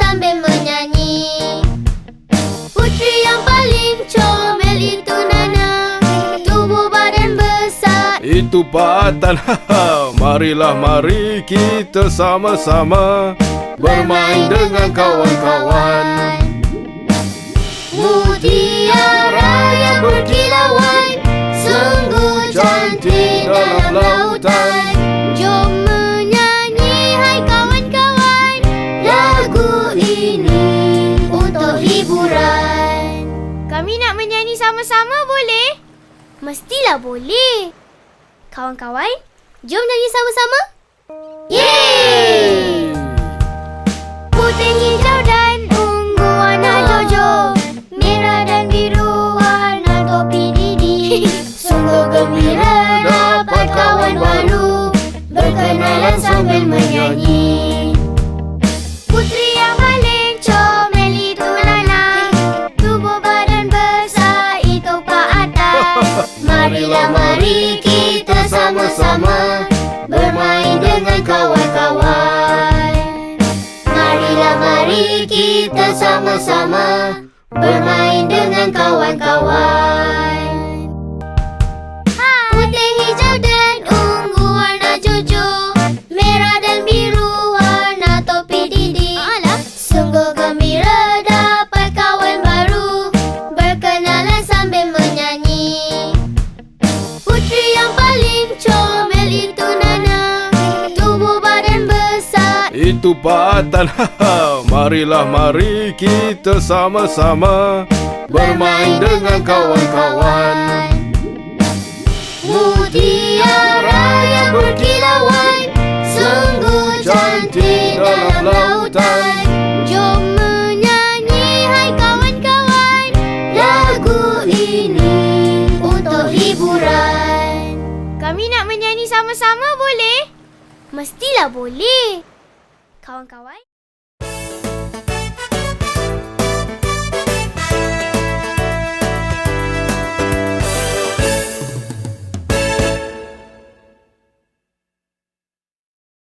sambil menyanyi. Putri yang paling comel itu Nana. Tubuh badan besar. Itu patan. Marilah mari kita sama-sama Bermain dengan kawan-kawan. Hiburan. Kami nak menyanyi sama-sama boleh? Mestilah boleh. Kawan-kawan, jom nyanyi sama-sama. Yeay! Putih, hijau dan ungu warna jojo. Merah dan biru warna topi Didi. Sungguh gembira dapat kawan baru. Berkenalan sambil menyanyi kita sama-sama Bermain dengan kawan-kawan. Putih, hijau dan ungu warna jojo Merah dan biru warna topi Didi. Sungguh gembira dapat kawan baru Berkenalan sambil menyanyi. Putri yang paling comel itu Nana. Tubuh badan besar. Itu Patan Marilah mari kita sama-sama Bermain dengan kawan-kawan. Mutiara yang berkilauan Sungguh cantik dalam lautan. Jom menyanyi hai kawan-kawan Lagu ini untuk hiburan. Kami nak menyanyi sama-sama boleh? Mestilah boleh. Kawan-kawan